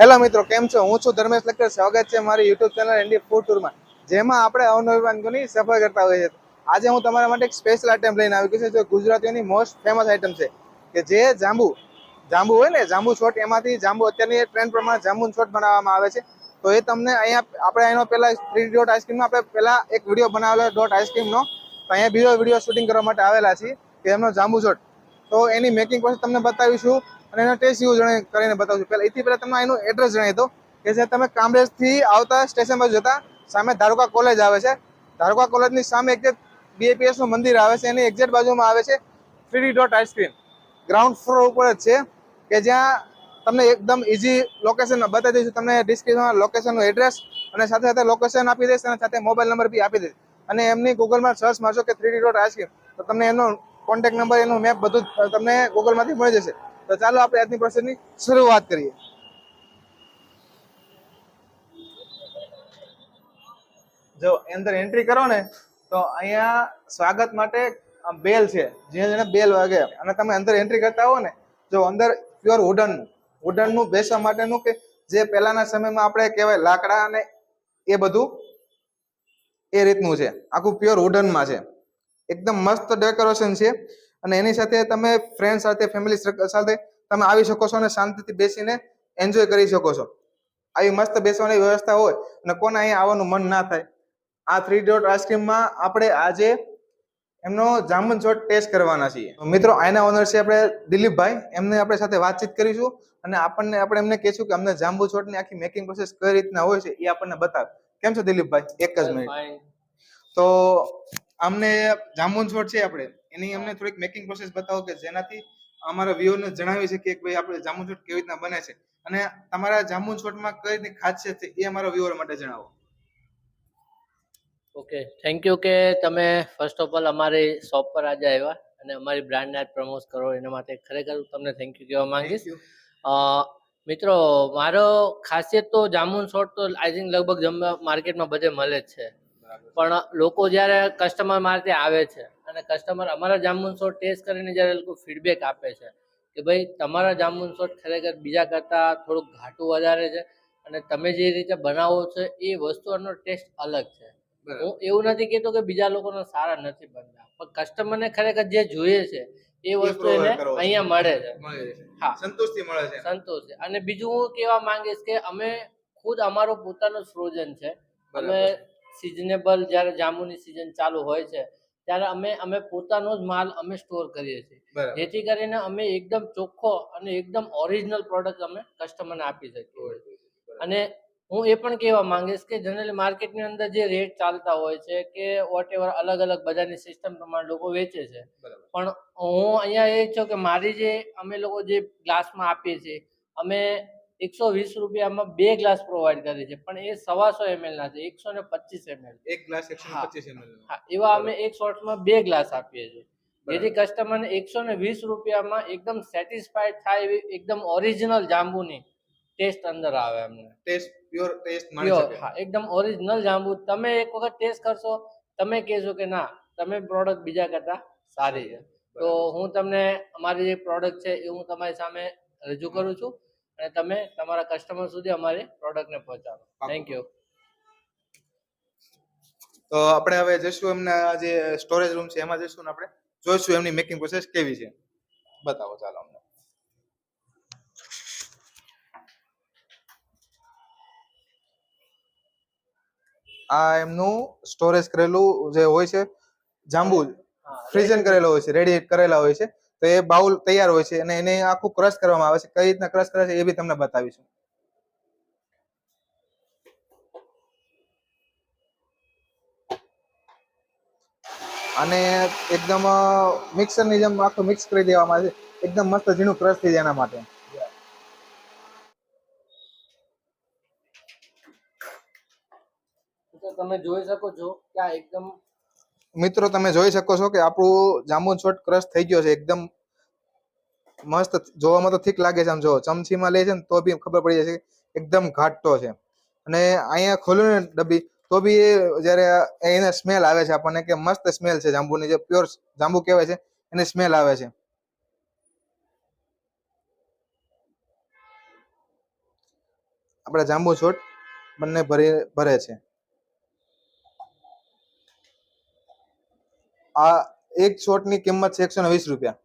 Hello મિત્રો, કેમ છો? હું છું ધર્મેશ લક્કર. સ્વાગત છે મારી યુટ્યુબ ચેનલ ઇન્ડિયા ફૂડ ટૂરમાં જેમાં આપણે અવનવી સફર કરતા હોઈએ છીએ. આજે હું તમારા માટે એક સ્પેશિયલ આઈટમ લઈને આવી ગયો છું, જે ગુજરાતીઓની મોસ્ટ ફેમસ આઈટમ છે. કે જે જાંબુ જાંબુ હોય ને, જાંબુ છોટ એમાંથી જાંબુ અત્યારની ટ્રેન્ડ પ્રમાણે જાંબુ છોટ બનાવવામાં આવે છે. તો એ તમને અહીંયા, આપણે એનો પહેલાં થ્રી ડોટ આઈસ્ક્રીમનો આપણે પહેલા એક વીડિયો બનાવેલો ડોટ આઈસ્ક્રીમનો તો અહીંયા બીજો વીડિયો શૂટિંગ કરવા માટે આવેલા છીએ, કે એમનો જાંબુ છોટ તો એની મેકિંગ પછી તમને બતાવીશું. અને એનો ટેસ્ટ યુ જણાવી કરીને બતાવું છું. પહેલાં, એથી પહેલાં તમને એનું એડ્રેસ જણાવી દો કે જે તમે કામરેજથી આવતા સ્ટેશન પર જતા, સામે ધારુકા કોલેજ આવે છે. ધારુકા કોલેજની સામે એક બીએપીએસનું મંદિર આવે છે, એની એક્ઝેક્ટ બાજુમાં આવે છે three dot ice cream ground floor ઉપર જ છે, કે જ્યાં તમને એકદમ ઇઝી લોકેશન બતાવી દઈશું. તમને ડિસ્ક્રિપ્શનમાં લોકેશનનું એડ્રેસ અને સાથે સાથે લોકેશન આપી દઈશ અને સાથે મોબાઈલ નંબર બી આપી દઈશ. અને એમની ગૂગલમાં સર્ચ મારશો કે થ્રી ડોટ આઈસ્ક્રીમ તો તમને એનો કોન્ટેક્ટ નંબર એનું મેપ બધું તમને ગૂગલમાંથી મળી જશે. તો ચાલો આપણે આજની પ્રોસેસની શરૂઆત કરીએ. જો અંદર એન્ટ્રી કરો ને, તો અહીંયા સ્વાગત માટે બેલ છે. જે જેને બેલ વાગે. અને તમે અંદર એન્ટ્રી કરતા હો ને, જો અંદર પ્યોર વુડન વુડનનું બેસવા માટેનું કે જે પહેલાના સમયમાં આપણે કહેવાય લાકડા અને એ બધું, એ રીતનું છે. આખું પ્યોર વુડનમાં છે. એકદમ મસ્ત ડેકોરેશન છે. અને એની સાથે તમે ફ્રેન્ડ સાથે ફેમિલી સાથે તમે આવી શકો છો અને શાંતિથી બેસીને એન્જોય કરી શકો છો. આવી મસ્ત બેસવાની વ્યવસ્થા હોય અને કોને અહીંયા આવવાનું મન ના થાય. આ થ્રી ડોટ આઈસ્ક્રીમમાં આપણે આજે એમનો જામુન છોટ ટેસ્ટ કરવાના છીએ. મિત્રો આના ઓનર છે આપણે દિલીપભાઈ. એમને આપણે સાથે વાતચીત કરીશું અને આપણને આપણે એમને કહીશું કે અમને જાંબુ છોટની આખી મેકિંગ પ્રોસેસ કઈ રીતના હોય છે એ આપણને બતાવે. કેમ છો દિલીપભાઈ? એક જ મિનિટ તો અમને જામુન છોડ છે આપણે. એની અમને થોડીક મેકિંગ પ્રોસેસ બતાવો કે જેનાથી અમારા વ્યુઅરને જણાવી શકીએ કે ભાઈ આપણે જામુન છોટ કેવી રીતના બને છે. અને તમારા જામુન છોટમાં કઈ રીતની ખાસિયત છે એ અમારા વ્યુઅર માટે જણાવો. ઓકે થેન્ક યુ કે તમે ફર્સ્ટ ઓફ ઓલ અમારી શોપ પર આજે આવ્યા અને અમારી બ્રાન્ડને આજ પ્રમોટ કરો એના માટે ખરેખર હું તમને થેન્ક યુ કહેવા માંગીશ. મિત્રો મારો ખાસિયત તો જામુન શોટ તો આઈ થિંક લગભગ જમવા માર્કેટમાં બધે મળે જ છે. પણ લોકો જ્યારે કસ્ટમર મારે ત્યાં આવે છે અને કસ્ટમર અમારા જામુન સોટ ટેસ્ટ કરીને જ્યારે લોકો ફીડબેક આપે છે કે ભાઈ તમારા જામુન સોટ ખરેખર બીજા કરતાં થોડુંક ઘાટું વધારે છે અને તમે જે રીતે બનાવો છો એ વસ્તુનો ટેસ્ટ અલગ છે. હું એવું નથી કહેતો કે બીજા લોકોના સારા નથી બનતા પણ કસ્ટમરને ખરેખર જે જોઈએ છે એ વસ્તુ એને અહીંયા મળે છે. હા. સંતોષથી મળે છે. સંતોષ અને બીજું હું કહેવા માંગીશ કે અમે ખુદ અમારું પોતાનું ફ્રોઝન છે. અમે સિઝનેબલ જ્યારે જાંબુની સિઝન ચાલુ હોય છે ત્યારે અમે અમે પોતાનો જ માલ અમે સ્ટોર કરીએ છીએ. જેથી કરીને અમે એકદમ ચોખ્ખો અને એકદમ ઓરિજિનલ પ્રોડક્ટ અમે કસ્ટમરને આપી શકીએ અને હું એ પણ કહેવા માંગીશ કે જનરલી માર્કેટની અંદર જે રેટ ચાલતા હોય છે કે વોટ એવર અલગ અલગ બધાની સિસ્ટમ પ્રમાણે લોકો વેચે છે. પણ હું અહીંયા એ છું કે મારી જે અમે લોકો જે ગ્લાસમાં આપીએ છીએ અમે એકસો વીસ રૂપિયામાં બે ગ્લાસ પ્રોવાઈડ કરે છે પણ એ સવાસો એમએલ ના છે એકસો ને પચીસ એમએલ. એક ગ્લાસ એકસો પચીસ એમએલ એવા અમે એક શોર્ટમાં બે ગ્લાસ આપીએ છીએ. જેથી કસ્ટમરને એકસો ને વીસ રૂપિયામાં એકદમ સેટિસ્ફાઈડ થાય એવી એકદમ ઓરિજિનલ જાંબુની ટેસ્ટ અંદર આવે અમને. ટેસ્ટ પ્યોર ટેસ્ટ માણી હા એકદમ ઓરિજિનલ જાંબુ. તમે એક વખત ટેસ્ટ કરશો તમે કહેશો કે ના તમે પ્રોડક્ટ બીજા કરતા સારી છે. તો હું તમને અમારી જે પ્રોડક્ટ છે એ હું તમારી સામે રજૂ કરું છું. અને તમે તમારા કસ્ટમર સુધી અમારી પ્રોડક્ટને પહોંચાડો. થેન્ક યુ તો આપણે હવે જઈશું એમના જે સ્ટોરેજ રૂમ છે એમાં જઈશું ને આપણે. જોઈશું એમની મેકિંગ પ્રોસેસ કેવી છે. બતાવો ચાલો અમને. આ એમનું સ્ટોરેજ કરેલું જે હોય છે જાંબુ ફ્રીઝન કરેલો હોય છે રેડી કરેલા હોય છે. તો એ બાઉલ તૈયાર હોય છે અને એને આખું ક્રશ કરવામાં આવે છે. કઈ રીતના ક્રશ કરે છે એ બી તમને બતાવીશું. અને એકદમ મિક્સરની જેમ આખું મિક્સ કરી દેવામાં આવે છે. એકદમ મસ્ત ઝીણું ક્રશ થઈ જાય એના માટે. તમે જોઈ શકો છો કે આ એકદમ મિત્રો, તમે જોઈ શકો છો કે આપણું જાંબુ છોટ ક્રશ થઈ ગયો છે. એકદમ મસ્ત જોવામાં તો ઠીક લાગે છે આમ જો. ચમચીમાં લે છે ને તો બી ખબર પડી જાય છે એકદમ ઘાટો છે. અને અહીંયા ખોલ્યું ને ડબ્બી, તો બી એ જ્યારે એને સ્મેલ આવે છે આપણને કે મસ્ત સ્મેલ છે જાંબુની. જે પ્યોર જાંબુ કહેવાય છે, એની સ્મેલ આવે છે. આપણા જાંબુ છોટ બંને ભરે ભરે છે. આ એક છોડની કિંમત છે એકસો વીસ રૂપિયા.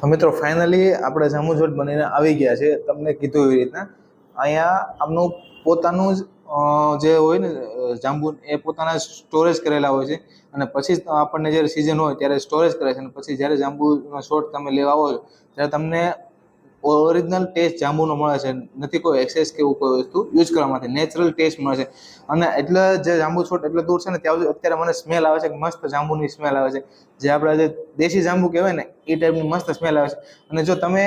તો મિત્રો ફાઇનલી આપણે જાંબુ છોડ બનીને આવી ગયા છે. તમને કીધું એવી રીતના. અહીંયા આમનું પોતાનું જ જે હોય ને, જાંબુ, એ પોતાના સ્ટોરેજ કરેલા હોય છે. અને પછી આપણને જ્યારે સિઝન હોય ત્યારે સ્ટોરેજ કરે છે. અને પછી જ્યારે જાંબુનો શોટ તમે લેવા આવો ત્યારે તમને ઓરિજિનલ ટેસ્ટ જાંબુનો મળે છે. નથી કોઈ એક્સેસ કે એવું કોઈ વસ્તુ યુઝ કરવામાંથી. નેચરલ ટેસ્ટ મળે છે. અને એટલે જે જાંબુ છોડ એટલે દૂર છે ને ત્યાં સુધી અત્યારે મને સ્મેલ આવે છે કે મસ્ત જાંબુની સ્મેલ આવે છે. જે આપણા જે દેશી જાંબુ કહેવાય ને, એ ટાઈપની મસ્ત સ્મેલ આવે છે. અને જો તમે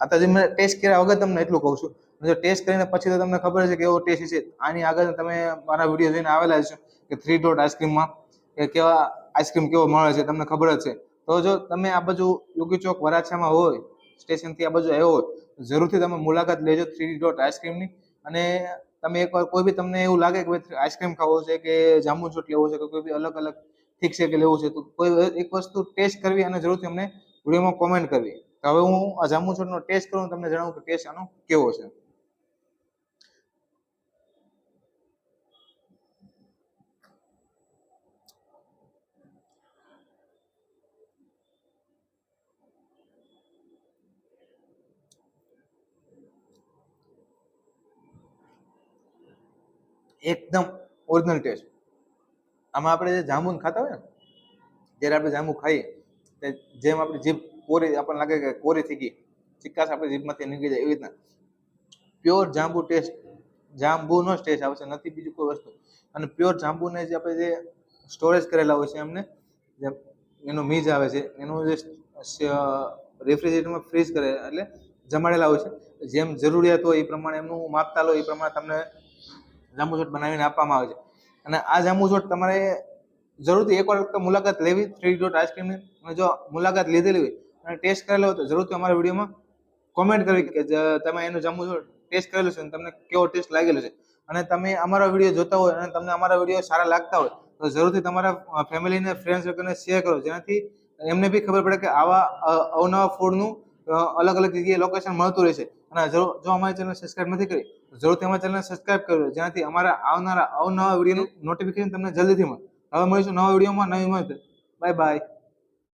અત્યારે જે મેં ટેસ્ટ કર્યા વગર તમને એટલું કહું છું. જો ટેસ્ટ કરીને પછી તો તમને ખબર છે કે એવો ટેસ્ટ છે આની આગળ તમે મારા વીડિયો જોઈને આવેલા છો કે થ્રી ડોટ આઈસ્ક્રીમમાં કે કેવા આઈસ્ક્રીમ કેવો મળે છે, તમને ખબર જ છે. તો જો તમે આ બાજુ યોગી ચોક વરાછામાં હોય સ્ટેશનથી આ બાજુ આવ્યો જરૂરથી તમે મુલાકાત લેજો થ્રી ડોટ આઈસ્ક્રીમની અને તમે એકવાર કોઈ બી તમને એવું લાગે કે ભાઈ આઈસ્ક્રીમ ખાવો છે કે જાંબુ ચોટ લેવો છે કે કોઈ બી અલગ અલગ ઠીક છે કે લેવું છે, તો કોઈ એક વસ્તુ ટેસ્ટ કરવી અને જરૂરથી અમને વિડીયોમાં કોમેન્ટ કરવી. તો હવે હું આ જાંબુ છોટનો ટેસ્ટ કરું તમને જણાવું કે ટેસ્ટ આનો કેવો છે. એકદમ ઓરિજિનલ ટેસ્ટ આમાં આપણે જે જાંબુ ખાતા હોય ને, જ્યારે આપણે જાંબુ ખાઈએ જેમ આપણી જીભ કોરી, આપણને લાગે કે કોરી થઈ ગઈ ચિક્કાશ આપણી જીભમાંથી નીકળી જાય એવી રીતના. પ્યોર જાંબુ ટેસ્ટ જાંબુનો જ ટેસ્ટ આવશે નથી બીજું કોઈ વસ્તુ. અને પ્યોર જાંબુને જે આપણે જે સ્ટોરેજ કરેલા હોય છે એમને, જે એનો મીજ આવે છે, એનું જે રેફ્રિજરેટરમાં ફ્રીઝ કરે, એટલે જમાડેલા હોય છે. જેમ જરૂરિયાત હોય એ પ્રમાણે એમનું માપતા લો, એ પ્રમાણે તમને જાંબુ છોડ બનાવીને આપવામાં આવે છે. અને આ જાંબુ છોડ તમારે જરૂરથી એકવાર વખત મુલાકાત લેવી થ્રી ડોટ આઈસ્ક્રીમની અને જો મુલાકાત લીધેલી હોય અને ટેસ્ટ કરેલો હોય તો જરૂરથી અમારા વિડીયોમાં કોમેન્ટ કરવી કે તમે એનું જાંબુ છોડ ટેસ્ટ કરેલું છે અને તમને કેવો ટેસ્ટ લાગેલો છે. અને તમે અમારા વીડિયો જોતા હોય અને તમને અમારા વીડિયો સારા લાગતા હોય, તો જરૂરથી તમારા ફેમિલીને ફ્રેન્ડ્સ લોકોને શેર કરો. જેનાથી એમને બી ખબર પડે કે આવા અવનવા ફૂડનું અલગ અલગ જગ્યાએ લોકેશન મળતું રહેશે. અને જો જો અમારી ચેનલ સબસ્ક્રાઇબ નથી કરી, તો જરૂરથી અમારી ચેનલ સબસ્ક્રાઇબ કરો જેનાથી અમારા આવનારા અવનવા વિડીયોનું નોટિફિકેશન તમને જલ્દીથી મળે. હવે મળીશું નવા વિડીયોમાં, નવી મળશે બાય બાય